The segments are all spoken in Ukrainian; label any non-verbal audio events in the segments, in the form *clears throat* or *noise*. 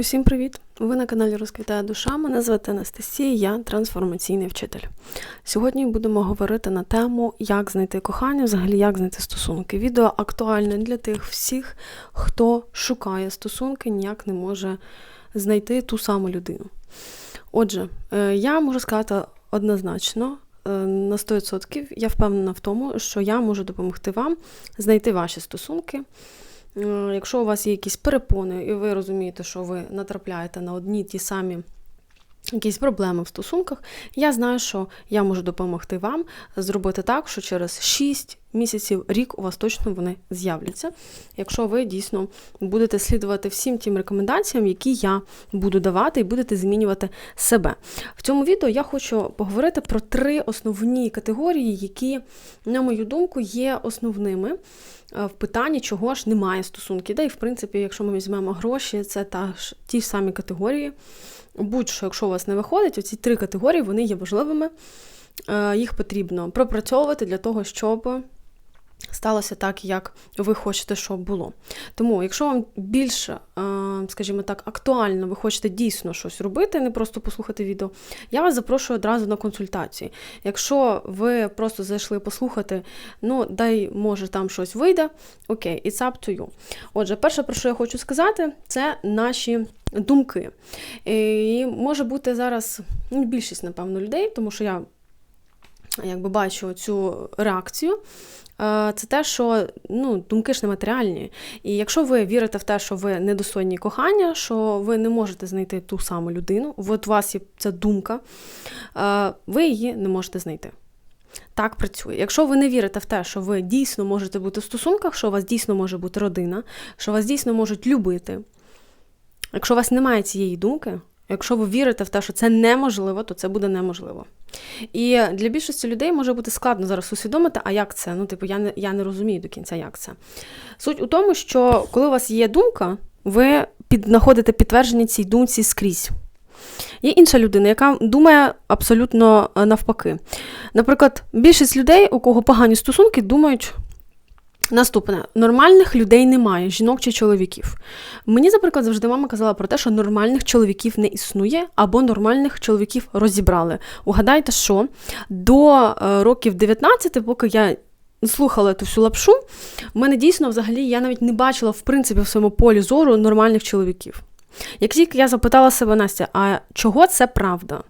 Усім привіт! Ви на каналі Розквітає душа. Мене звати Анастасія, я трансформаційний вчитель. Сьогодні будемо говорити на тему, як знайти кохання, взагалі як знайти стосунки. Відео актуальне для тих всіх, хто шукає стосунки, ніяк не може знайти ту саму людину. Отже, е, я можу сказати однозначно. е, На 100% я впевнена в тому, що я можу допомогти вам знайти ваші стосунки, Якщо у вас є якісь перепони, і ви розумієте, що ви натрапляєте на одні ті самі якісь проблеми в стосунках, я знаю, що я можу допомогти вам зробити так, що через 6 місяців, рік у вас точно вони з'являться, якщо ви дійсно будете слідувати всім тим рекомендаціям, які я буду давати, і будете змінювати себе. В цьому відео я хочу поговорити про три основні категорії, які, на мою думку, є основними е, в питанні, чого ж немає стосунків. Да, і в принципі, якщо ми візьмемо гроші, це та ж ті ж самі категорії. Будь-що, якщо у вас не виходить, оці три категорії вони є важливими. Е, Їх потрібно пропрацьовувати для того, щоб сталося так, як ви хочете, щоб було. Тому, якщо вам більше, скажімо так, актуально, ви хочете дійсно щось робити, не просто послухати відео, я вас запрошую одразу на консультації. Якщо ви просто зайшли послухати, ну, дай, може, там щось вийде, окей, it's up you. Отже, перше, про що я хочу сказати, це наші. Думки. І може бути зараз ну, більшість, напевно, людей, тому що я якби бачу цю реакцію. Е, Це те, що ну, думки ж нематеріальні. І якщо ви вірите в те, що ви недостойні кохання, що ви не можете знайти ту саму людину, от у вас є ця думка, е, ви її не можете знайти. Так працює. Якщо ви не вірите в те, що ви дійсно можете бути в стосунках, що у вас дійсно може бути родина, що вас дійсно можуть любити, якщо у вас немає цієї думки, якщо ви вірите в те, що це неможливо, то це буде неможливо. І для більшості людей може бути складно зараз усвідомити, а як це? Ну, типу, я не, я не розумію до кінця, як це. Суть у тому, що коли у вас є думка, ви знаходите підтвердження цій думці скрізь. Є інша людина, яка думає абсолютно е, навпаки. Наприклад, більшість людей, у кого погані стосунки, думають. Наступне, нормальних людей немає, жінок чи чоловіків. Мені, наприклад, завжди мама казала про те, що нормальних чоловіків не існує, або нормальних чоловіків розібрали. Угадайте, що до е, років 19, поки я слухала ту всю лапшу, в мене дійсно взагалі я навіть не бачила в принципі в своєму полі зору нормальних чоловіків. Як тільки я запитала себе Настя, а чого це правда?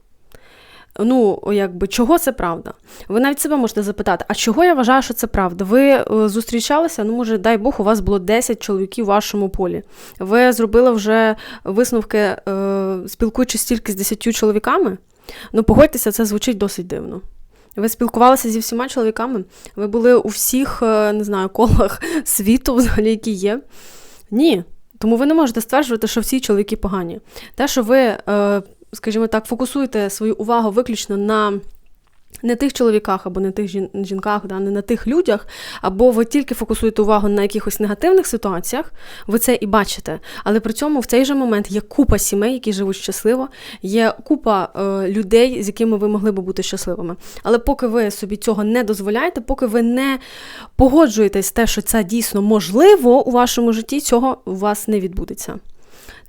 Ну, якби чого це правда? Ви навіть себе можете запитати, а чого я вважаю, що це правда? Ви е, зустрічалися? Ну, може, дай Бог, у вас було 10 чоловіків у вашому полі. Ви зробили вже висновки, е, спілкуючись тільки з 10 чоловіками? Ну, погодьтеся, це звучить досить дивно. Ви спілкувалися зі всіма чоловіками? Ви були у всіх, е, не знаю, колах *laughs* світу, взагалі, які є? Ні. Тому ви не можете стверджувати, що всі чоловіки погані. Те, що ви, е, скажімо так, фокусуєте свою увагу виключно на не тих чоловіках або не тих жінках, да, не на тих людях, або ви тільки фокусуєте увагу на якихось негативних ситуаціях, ви це і бачите. Але при цьому в цей же момент є купа сімей, які живуть щасливо, є купа е, людей, з якими ви могли би бути щасливими. Але поки ви собі цього не дозволяєте, поки ви не погоджуєтесь те, що це дійсно можливо у вашому житті, цього у вас не відбудеться.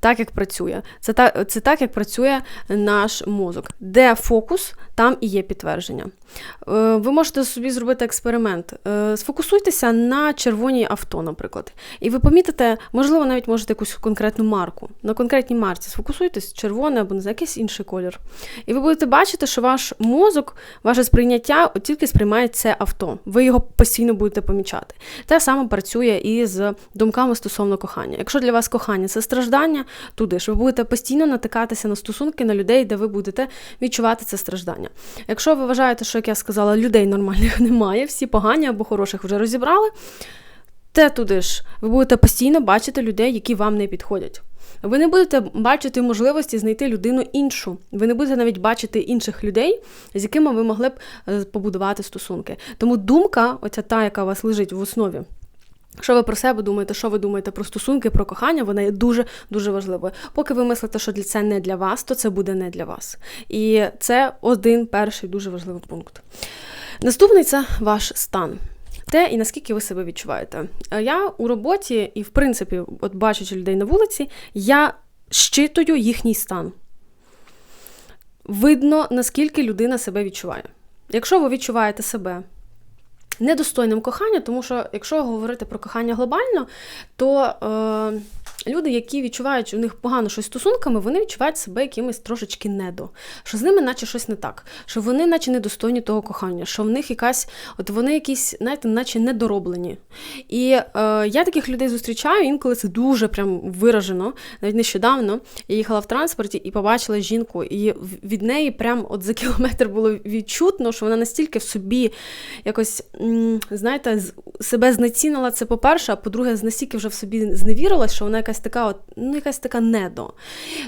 Так як працює. Це так, це так, як працює наш мозок. Де фокус, там і є підтвердження. Е, Ви можете собі зробити експеримент. Е, Сфокусуйтеся на червоній авто, наприклад. І ви помітите, можливо, навіть можете якусь конкретну марку. На конкретній марці сфокусуйтесь, червоне або знаю, якийсь інший колір. І ви будете бачити, що ваш мозок, ваше сприйняття от тільки сприймає це авто. Ви його постійно будете помічати. Те саме працює і з думками стосовно кохання. Якщо для вас кохання це страждання, туди ж ви будете постійно натикатися на стосунки на людей, де ви будете відчувати це страждання. Якщо ви вважаєте, що як я сказала, людей нормальних *laughs* немає, всі погані або хороших вже розібрали, те туди ж ви будете постійно бачити людей, які вам не підходять. Ви не будете бачити можливості знайти людину іншу. Ви не будете навіть бачити інших людей, з якими ви могли б е, побудувати стосунки. Тому думка, оця та, яка у вас лежить в основі. Що ви про себе думаєте, що ви думаєте про стосунки, про кохання, вона є дуже дуже важливою. Поки ви мислите, що це не для вас, то це буде не для вас. І це один перший дуже важливий пункт. Наступний це ваш стан. Те і наскільки ви себе відчуваєте. Е, Я у роботі і, в принципі, от бачачи людей на вулиці, я щитую їхній стан. Видно, наскільки людина себе відчуває. Якщо ви відчуваєте себе недостойним кохання, тому що якщо говорити про кохання глобально, то е, люди, які відчувають, що у них погано щось стосунками, вони відчувають себе якимось трошечки недо, що з ними наче щось не так, що вони наче недостойні того кохання, що в них якась, от вони якісь, знаєте, наче недороблені. І е, я таких людей зустрічаю, інколи це дуже прям виражено. Навіть нещодавно я їхала в транспорті і побачила жінку, і від неї прям от за кілометр було відчутно, що вона настільки в собі якось, знаєте, себе знецінила це по-перше, а по-друге, настільки вже в собі зневірилась, що вона якась така, от, ну, якась така недо.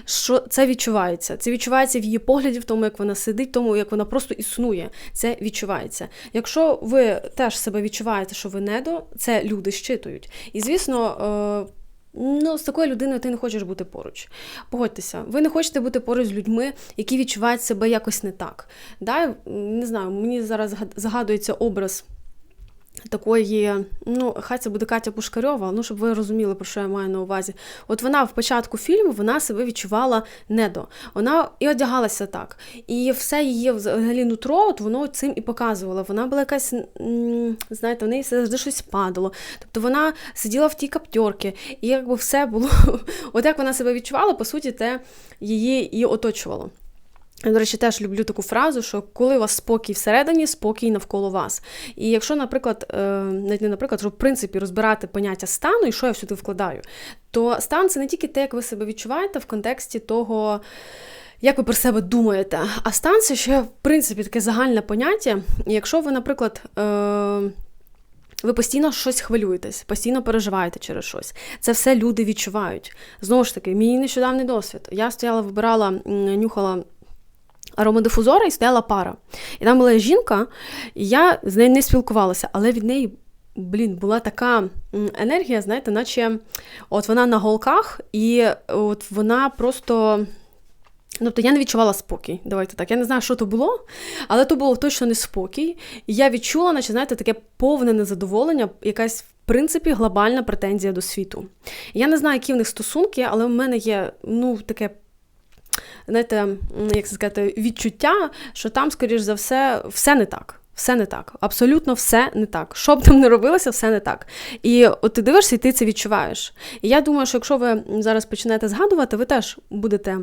Що це відчувається? Це відчувається в її погляді, в тому, як вона сидить, в тому, як вона просто існує. Це відчувається. Якщо ви теж себе відчуваєте, що ви недо, це люди щитують. І звісно. Е, Ну, з такою людиною ти не хочеш бути поруч. Погодьтеся, ви не хочете бути поруч з людьми, які відчувають себе якось не так. Да? Не знаю, мені зараз загадується образ Такої, ну, хай це буде Катя Пушкарьова, ну, щоб ви розуміли, про що я маю на увазі. От вона в початку фільму вона себе відчувала недо. Вона і одягалася так. І все її взагалі нутро, от воно цим і показувало. Вона була якась, знаєте, в неї завжди щось падало. Тобто вона сиділа в тій каптьорці, і якби все було. *laughs* От як вона себе відчувала, по суті, те її і оточувало. До речі, теж люблю таку фразу, що коли у вас спокій всередині, спокій навколо вас. І якщо, наприклад, е, навіть не наприклад, що в принципі розбирати поняття стану і що я сюди вкладаю, то стан це не тільки те, як ви себе відчуваєте в контексті того. Як ви про себе думаєте? А стан це ще, в принципі, таке загальне поняття. І якщо ви, наприклад, е- ви постійно щось хвилюєтесь, постійно переживаєте через щось. Це все люди відчувають. Знову ж таки, мій нещодавний досвід. Я стояла, вибирала, нюхала аромадифузора і стояла пара. І там була жінка, і я з нею не спілкувалася, але від неї. Блін, була така енергія, знаєте, наче от вона на голках, і от вона просто. Тобто я не відчувала спокій. Давайте так. Я не знаю, що то було, але то було точно не спокій. І я відчула, наче, знаєте, таке повне незадоволення, якась, в принципі, глобальна претензія до світу. Я не знаю, які в них стосунки, але в мене є ну, таке знаєте, як це сказати, відчуття, що там, скоріш за все, все не так. Все не так, абсолютно все не так. Що б там не робилося, все не так. І от ти дивишся, і ти це відчуваєш. І я думаю, що якщо ви зараз почнете згадувати, ви теж будете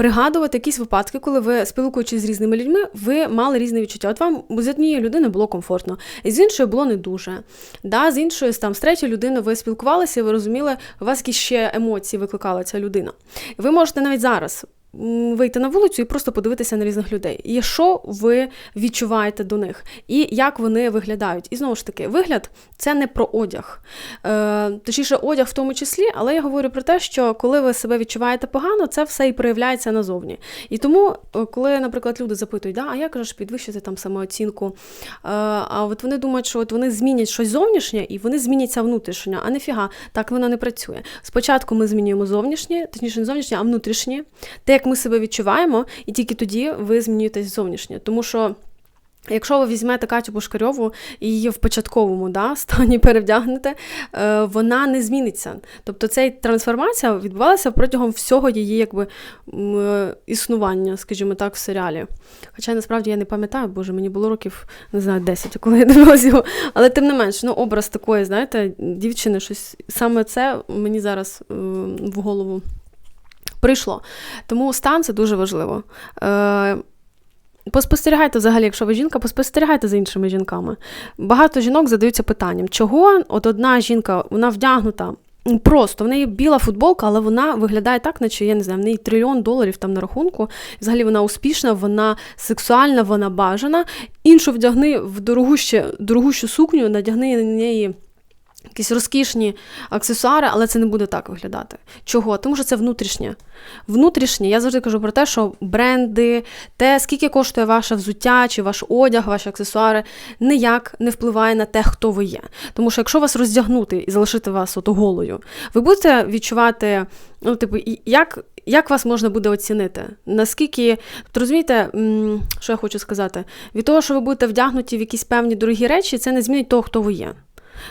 пригадувати якісь випадки, коли ви, спілкуючись з різними людьми, ви мали різне відчуття. От вам з однієї людини було комфортно, з іншої було не дуже. Да, З іншої, там, з третьої людини ви спілкувалися, і ви розуміли, у вас які ще емоції викликала ця людина. Ви можете навіть зараз вийти на вулицю і просто подивитися на різних людей. І що ви відчуваєте до них, і як вони виглядають. І знову ж таки, вигляд це не про одяг. Е, Точніше, одяг в тому числі, але я говорю про те, що коли ви себе відчуваєте погано, це все і проявляється назовні. І тому, е, коли, наприклад, люди запитують, да, а як же підвищити там самооцінку? Е, а от вони думають, що от вони змінять щось зовнішнє і вони зміняться внутрішнє, а не фіга, так воно не працює. Спочатку ми змінюємо зовнішнє, точніше не зовнішнє, а внутрішнє. Те, як ми себе відчуваємо, і тільки тоді ви змінюєтесь зовнішнє. Тому що. Якщо ви візьмете Катю Пушкарьову і її в початковому да, *laughs* стані перевдягнете, е, вона не зміниться. Тобто ця трансформація відбувалася протягом всього її якби, е, існування, скажімо так, в серіалі. Хоча насправді я не пам'ятаю, боже, мені було років, не знаю, 10, коли я дивилася його. Але тим не менш, ну, образ такої, знаєте, дівчини, щось саме це мені зараз е, в голову прийшло. Тому стан це дуже важливо. Е, Поспостерігайте взагалі, якщо ви жінка, поспостерігайте за іншими жінками. Багато жінок задаються питанням, чого от одна жінка вона вдягнута. Просто в неї біла футболка, але вона виглядає так, наче я не знаю, в неї трильйон доларів там на рахунку. Взагалі вона успішна, вона сексуальна, вона бажана. Іншу вдягни в дорогущу, дорогущу сукню, надягни на неї якісь розкішні аксесуари, але це не буде так виглядати. Чого? Тому що це внутрішнє. Внутрішнє, я завжди кажу про те, що бренди, те, скільки коштує ваше взуття, чи ваш одяг, ваші аксесуари, ніяк не впливає на те, хто ви є. Тому що якщо вас роздягнути і залишити вас ото голою, ви будете відчувати, ну, типу, як. Як вас можна буде оцінити? Наскільки, розумієте, що я хочу сказати? Від того, що ви будете вдягнуті в якісь певні дорогі речі, це не змінить того, хто ви є.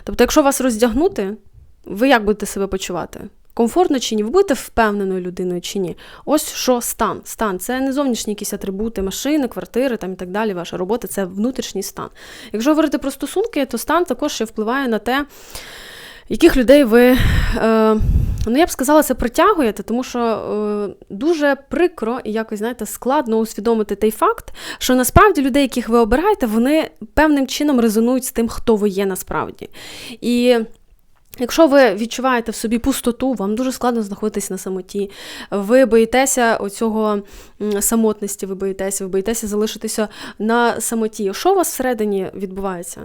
Тобто, якщо вас роздягнути, ви як будете себе почувати? комфортно чи ні, ви будете впевненою людиною чи ні. Ось що стан. Стан це не зовнішні якісь атрибути, машини, квартири там і так далі. Ваша робота це внутрішній стан. Якщо говорити про стосунки, то стан також ще впливає на те яких людей ви, е, ну я б сказала, це притягуєте, тому що е, дуже прикро і якось, знаєте, складно усвідомити той факт, що насправді людей, яких ви обираєте, вони певним чином резонують з тим, хто ви є насправді. І Якщо ви відчуваєте в собі пустоту, вам дуже складно знаходитись на самоті, ви боїтеся оцього самотності, ви боїтеся, ви боїтеся залишитися на самоті. Що у вас всередині відбувається?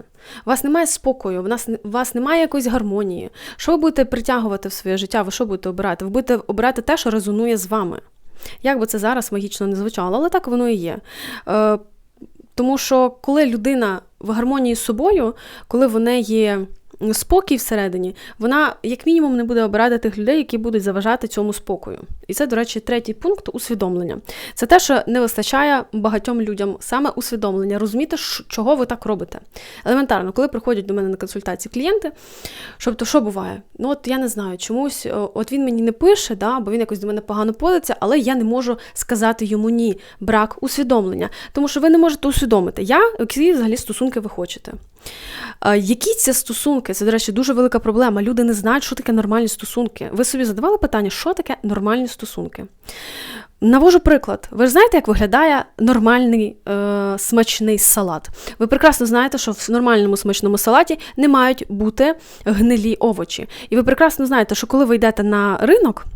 У вас немає спокою, у вас, у вас немає якоїсь гармонії. Що ви будете притягувати в своє життя? Ви що будете обирати? Ви будете обирати те, що резонує з вами. Як би це зараз магічно не звучало, але так воно і є. Е, Тому що коли людина в гармонії з собою, коли в неї спокій всередині, вона, як мінімум, не буде обирати тих людей, які будуть заважати цьому спокою. І це, до речі, третій пункт усвідомлення. Це те, що не вистачає багатьом людям саме усвідомлення, розуміти, чого ви так робите. Елементарно, коли приходять до мене на консультації клієнти, щоб то що буває? Ну, от я не знаю, чомусь, от він мені не пише, да, бо він якось до мене погано подиться, але я не можу сказати йому ні, брак усвідомлення. Тому що ви не можете усвідомити, я, які взагалі стосунки ви хочете. Які ці стосунки? Це, до речі, дуже велика проблема. Люди не знають, що таке нормальні стосунки. Ви собі задавали питання, що таке нормальні стосунки? Навожу приклад. Ви ж знаєте, як виглядає нормальний е, смачний салат? Ви прекрасно знаєте, що в нормальному смачному салаті не мають бути гнилі овочі. І ви прекрасно знаєте, що коли ви йдете на ринок.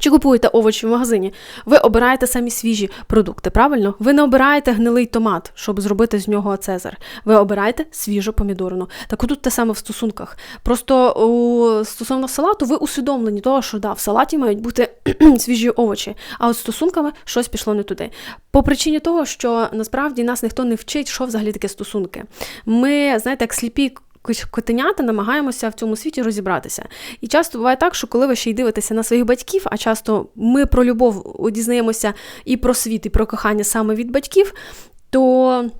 Чи купуєте овочі в магазині, ви обираєте самі свіжі продукти, правильно? Ви не обираєте гнилий томат, щоб зробити з нього цезар. Ви обираєте свіжу помідорину. Так отут те саме в стосунках. Просто у, стосовно салату, ви усвідомлені того, що да, в салаті мають бути *clears throat* свіжі овочі, а от стосунками щось пішло не туди. По причині того, що насправді нас ніхто не вчить, що взагалі таке стосунки. Ми, знаєте, як сліпі котенята намагаємося в цьому світі розібратися. І часто буває так, що коли ви ще й дивитеся на своїх батьків, а часто ми про любов дізнаємося і про світ, і про кохання саме від батьків, то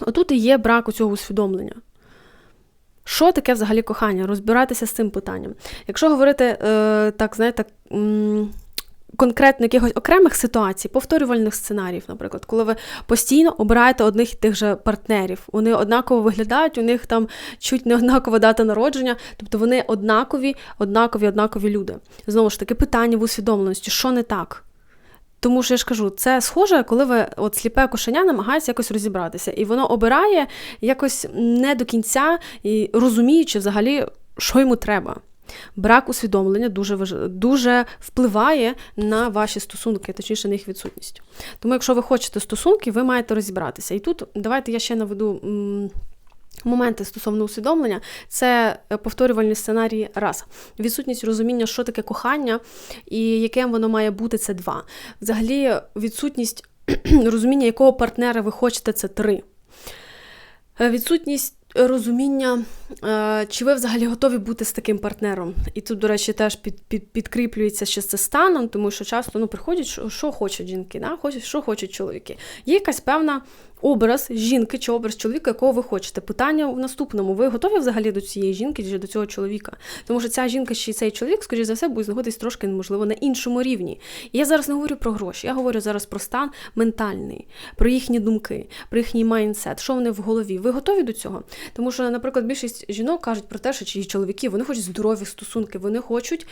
отут і є брак у цього усвідомлення. Що таке взагалі кохання? Розбиратися з цим питанням. Якщо говорити е, так, знаєте, конкретно якихось окремих ситуацій, повторювальних сценаріїв, наприклад, коли ви постійно обираєте одних і тих же партнерів, вони однаково виглядають, у них там чуть не однакова дата народження, тобто вони однакові, однакові, однакові люди. Знову ж таки, питання в усвідомленості, що не так. Тому що я ж кажу, це схоже, коли ви от сліпе кошеня намагається якось розібратися, і воно обирає якось не до кінця і розуміючи взагалі, що йому треба. Брак усвідомлення дуже дуже впливає на ваші стосунки, точніше на їх відсутність. Тому, якщо ви хочете стосунки, ви маєте розібратися. І тут давайте я ще наведу. Моменти стосовно усвідомлення це е, повторювальні сценарії раз. Відсутність розуміння, що таке кохання і яким воно має бути, це два. Взагалі, відсутність *clears throat* розуміння, якого партнера ви хочете, це три. Е, відсутність розуміння, е, чи ви взагалі готові бути з таким партнером. І тут, до речі, теж під, під, підкріплюється ще це станом, тому що часто ну, приходять, що, що хочуть жінки, да? хочуть, що хочуть чоловіки. Є якась певна образ жінки чи образ чоловіка, якого ви хочете. Питання в наступному: ви готові взагалі до цієї жінки чи до цього чоловіка? Тому що ця жінка чи цей чоловік, скоріш за все, буде знаходитись трошки, можливо, на іншому рівні. І я зараз не говорю про гроші, я говорю зараз про стан ментальний, про їхні думки, про їхній майндсет, що вони в голові. Ви готові до цього? Тому що, наприклад, більшість жінок кажуть про те, що чи чоловіки вони хочуть здорові стосунки, вони хочуть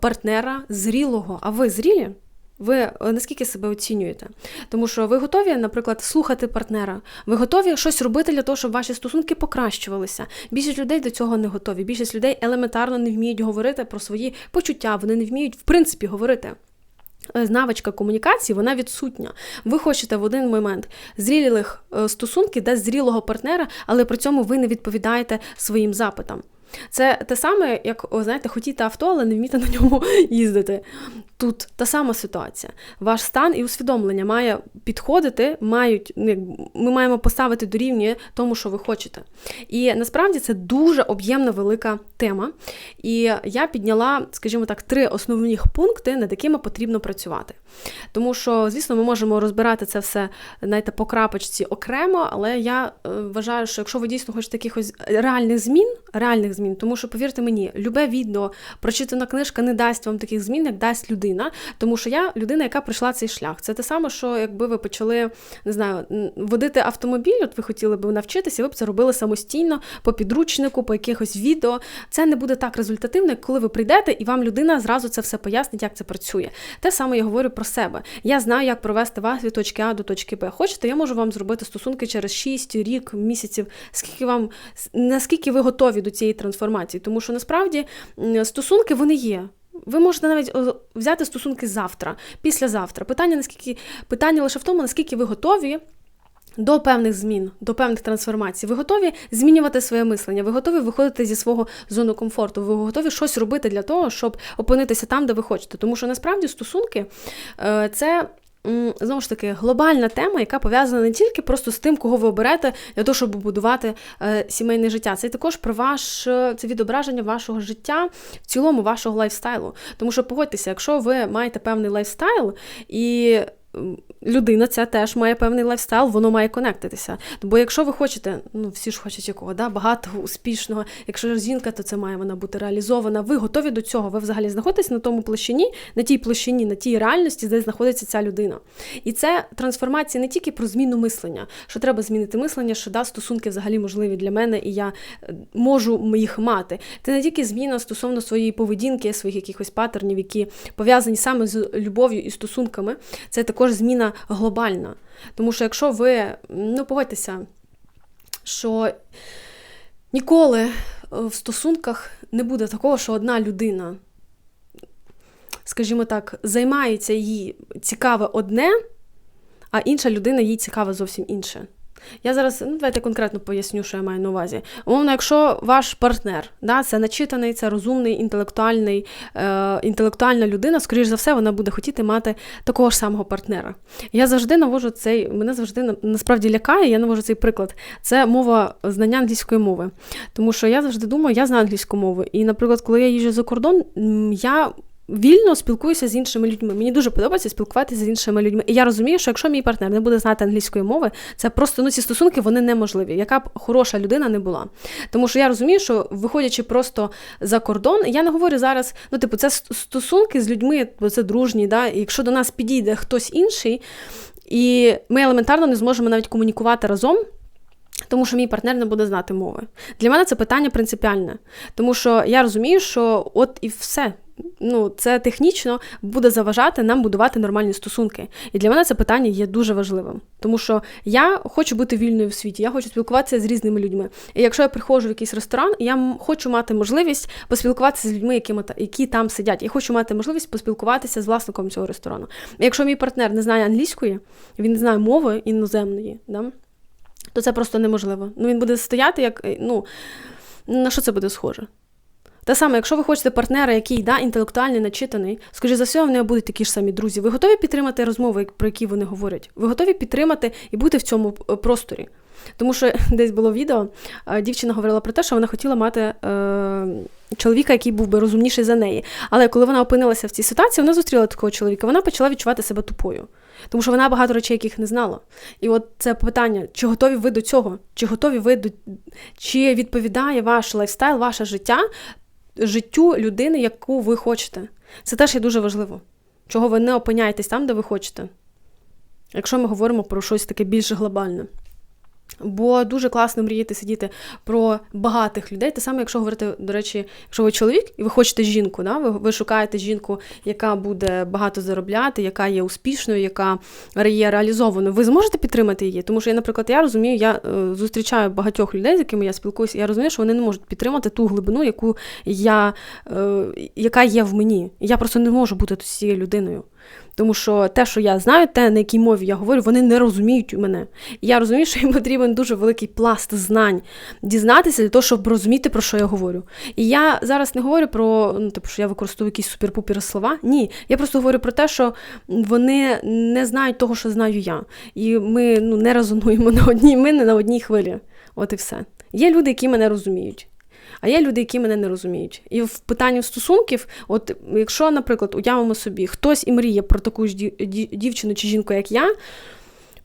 партнера зрілого. А ви зрілі? Ви е, наскільки себе оцінюєте? Тому що ви готові, наприклад, слухати партнера, ви готові щось робити для того, щоб ваші стосунки покращувалися. Більшість людей до цього не готові. Більшість людей елементарно не вміють говорити про свої почуття, вони не вміють в принципі говорити. Е, навичка комунікації, вона відсутня. Ви хочете в один момент зрілих е, стосунків, де зрілого партнера, але при цьому ви не відповідаєте своїм запитам. Це те саме, як, знаєте, хотіти авто, але не вміти на ньому *laughs* їздити. Тут та сама ситуація. Ваш стан і усвідомлення має підходити, мають, ну, ми маємо поставити до рівня тому, що ви хочете. І насправді це дуже об'ємна велика тема. І я підняла, скажімо так, три основні пункти, над якими потрібно працювати. Тому що, звісно, ми можемо розбирати це все знаєте, по крапочці окремо, але я е, вважаю, що якщо ви дійсно хочете якихось реальних змін, реальних змін. Тому що, повірте мені, любе відео, прочитана книжка не дасть вам таких змін, як дасть людина. Тому що я людина, яка пройшла цей шлях. Це те саме, що якби ви почали не знаю, водити автомобіль, от ви хотіли б навчитися, ви б це робили самостійно по підручнику, по якихось відео. Це не буде так результативно, як коли ви прийдете, і вам людина зразу це все пояснить, як це працює. Те саме я говорю про себе. Я знаю, як провести вас від точки А до точки Б. Хочете, я можу вам зробити стосунки через 6 рік, місяців, скільки вам наскільки ви готові до цієї трансформації, тому що насправді стосунки вони є. Ви можете навіть взяти стосунки завтра, післязавтра. Питання наскільки питання лише в тому, наскільки ви готові. До певних змін, до певних трансформацій. Ви готові змінювати своє мислення, ви готові виходити зі свого зону комфорту, ви готові щось робити для того, щоб опинитися там, де ви хочете. Тому що насправді стосунки е, це знову ж таки глобальна тема, яка пов'язана не тільки просто з тим, кого ви оберете для того, щоб будувати е, сімейне життя. Це також про ваш е, це відображення вашого життя в цілому, вашого лайфстайлу. Тому що погодьтеся, якщо ви маєте певний лайфстайл і людина ця теж має певний лайфстайл, воно має конектитися. Бо якщо ви хочете, ну всі ж хочуть якого, да, багатого, успішного, якщо жінка, то це має вона бути реалізована. Ви готові до цього? Ви взагалі знаходитесь на тому площині, на тій площині, на тій реальності, де знаходиться ця людина. І це трансформація не тільки про зміну мислення, що треба змінити мислення, що да, стосунки взагалі можливі для мене, і я е, можу їх мати. Це не тільки зміна стосовно своєї поведінки, своїх якихось паттернів, які пов'язані саме з любов'ю і стосунками. Це також зміна глобальна. Тому що якщо ви, ну погодьтеся, що ніколи е, в стосунках не буде такого, що одна людина, скажімо так, займається їй цікаве одне, а інша людина їй цікаве зовсім інше. Я зараз ну, давайте конкретно поясню, що я маю на увазі. Умовно, якщо ваш партнер, да, це начитаний, це розумний, інтелектуальний, е, інтелектуальна людина, скоріш за все, вона буде хотіти мати такого ж самого партнера. Я завжди навожу цей, мене завжди насправді лякає, я навожу цей приклад. Це мова знання англійської мови. Тому що я завжди думаю, я знаю англійську мову. І, наприклад, коли я їжджу за кордон, я вільно спілкуюся з іншими людьми. Мені дуже подобається спілкуватися з іншими людьми. І я розумію, що якщо мій партнер не буде знати англійської мови, це просто ну ці стосунки вони неможливі. Яка б хороша людина не була. Тому що я розумію, що виходячи просто за кордон, я не говорю зараз, ну, типу, це стосунки з людьми, бо це дружні, да, і якщо до нас підійде хтось інший, і ми елементарно не зможемо навіть комунікувати разом. Тому що мій партнер не буде знати мови. Для мене це питання принципіальне, тому що я розумію, що от і все ну, це технічно буде заважати нам будувати нормальні стосунки. І для мене це питання є дуже важливим. Тому що я хочу бути вільною в світі, я хочу спілкуватися з різними людьми. І якщо я приходжу в якийсь ресторан, я хочу мати можливість поспілкуватися з людьми, які, які там сидять. Я хочу мати можливість поспілкуватися з власником цього ресторану. І якщо мій партнер не знає англійської, він не знає мови іноземної, да, то це просто неможливо. Ну, Він буде стояти як. ну, На що це буде схоже? Те саме, якщо ви хочете партнера, який да, інтелектуальний, начитаний, скоріше за все, в нього будуть такі ж самі друзі. Ви готові підтримати розмови, про які вони говорять? Ви готові підтримати і бути в цьому е, просторі? Тому що *laughs* десь було відео, дівчина говорила про те, що вона хотіла мати е, чоловіка, який був би розумніший за неї. Але коли вона опинилася в цій ситуації, вона зустріла такого чоловіка, вона почала відчувати себе тупою. Тому що вона багато речей, яких не знала. І от це питання: чи готові ви до цього? Чи готові ви до чи відповідає ваш лайфстайл, ваше життя життю людини, яку ви хочете. Це теж є дуже важливо, чого ви не опиняєтесь там, де ви хочете. Якщо ми говоримо про щось таке більш глобальне. Бо дуже класно мріяти сидіти про багатих людей. Те саме, якщо говорити, до речі, якщо ви чоловік і ви хочете жінку, да? ви ви шукаєте жінку, яка буде багато заробляти, яка є успішною, яка є реалізованою. Ви зможете підтримати її? Тому що я, наприклад, я розумію, я е, зустрічаю багатьох людей, з якими я спілкуюся, я розумію, що вони не можуть підтримати ту глибину, яку я, е, яка є в мені. Я просто не можу бути цією людиною. Тому що те, що я знаю, те, на якій мові я говорю, вони не розуміють мене. І я розумію, що їм потрібен дуже великий пласт знань дізнатися для того, щоб розуміти, про що я говорю. І я зараз не говорю про ну, типу, що я використовую якісь супер-пупер слова. Ні. Я просто говорю про те, що вони не знають того, що знаю я. І ми ну, не резонуємо на одній, ми не на одній хвилі. От і все. Є люди, які мене розуміють. А є люди, які мене не розуміють. І в питанні стосунків, от якщо, наприклад, уявимо собі, хтось і мріє про таку ж дівчину чи жінку, як я.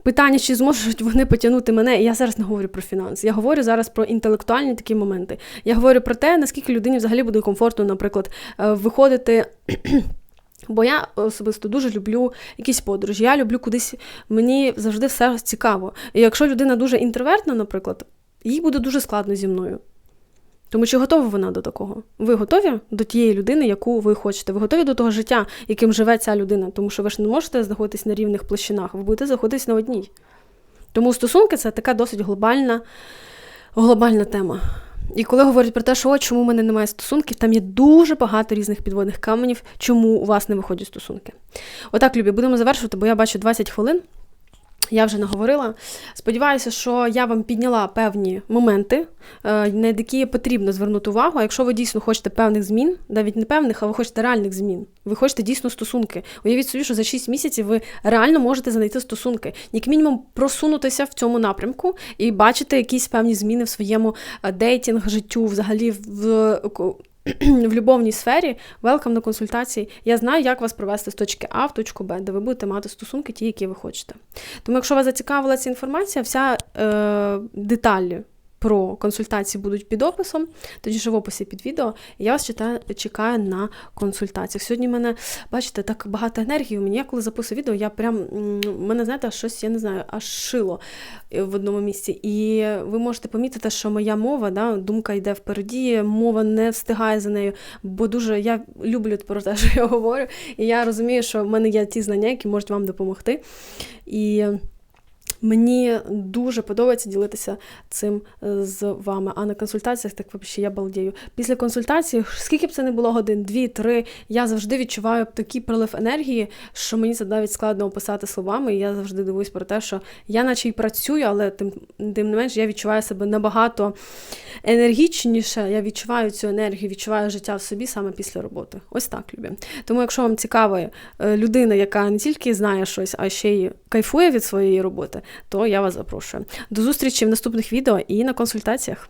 Питання, чи зможуть вони потягнути мене, я зараз не говорю про фінанси. Я говорю зараз про інтелектуальні такі моменти. Я говорю про те, наскільки людині взагалі буде комфортно, наприклад, е, виходити. *clears throat* Бо я особисто дуже люблю якісь подорожі. Я люблю кудись, мені завжди все цікаво. І якщо людина дуже інтровертна, наприклад, їй буде дуже складно зі мною. Тому чи готова вона до такого? Ви готові до тієї людини, яку ви хочете? Ви готові до того життя, яким живе ця людина? Тому що ви ж не можете знаходитись на рівних площинах, ви будете знаходитись на одній. Тому стосунки це така досить глобальна, глобальна тема. І коли говорять про те, що от, чому в мене немає стосунків, там є дуже багато різних підводних каменів, чому у вас не виходять стосунки. Отак, Любі, будемо завершувати, бо я бачу 20 хвилин. Я вже наговорила. Сподіваюся, що я вам підняла певні моменти, е, на які потрібно звернути увагу. Якщо ви дійсно хочете певних змін, навіть не певних, а ви хочете реальних змін. Ви хочете дійсно стосунки. Уявіть собі, що за 6 місяців ви реально можете знайти стосунки, як мінімум просунутися в цьому напрямку і бачити якісь певні зміни в своєму е, дейтинг, життю, взагалі в *clears throat* в любовній сфері, велкам на консультації. Я знаю, як вас провести з точки А в точку Б, де ви будете мати стосунки, ті, які ви хочете. Тому, якщо вас зацікавила ця інформація, вся е, деталі про консультації будуть під описом, тоді ж в описі під відео. Я вас читаю, чекаю на консультаціях. Сьогодні в мене, бачите, так багато енергії. у Мені я коли записую відео, я прям в мене, знаєте, щось, я не знаю, аж шило е, в одному місці. І ви можете помітити, що моя мова, да, думка йде впереді, мова не встигає за нею, бо дуже я люблю про те, що я говорю. І я розумію, що в мене є ті знання, які можуть вам допомогти. І Мені дуже подобається ділитися цим е, з вами. А на консультаціях так взагалі я балдію. Після консультації, скільки б це не було годин, дві, три, я завжди відчуваю такий прилив енергії, що мені це навіть складно описати словами. І я завжди дивуюсь про те, що я наче й працюю, але тим тим не менш я відчуваю себе набагато енергічніше. Я відчуваю цю енергію, відчуваю життя в собі саме після роботи. Ось так любі. Тому, якщо вам цікава е, людина, яка не тільки знає щось, а ще й кайфує від своєї роботи то я вас запрошую. До зустрічі в наступних відео і на консультаціях.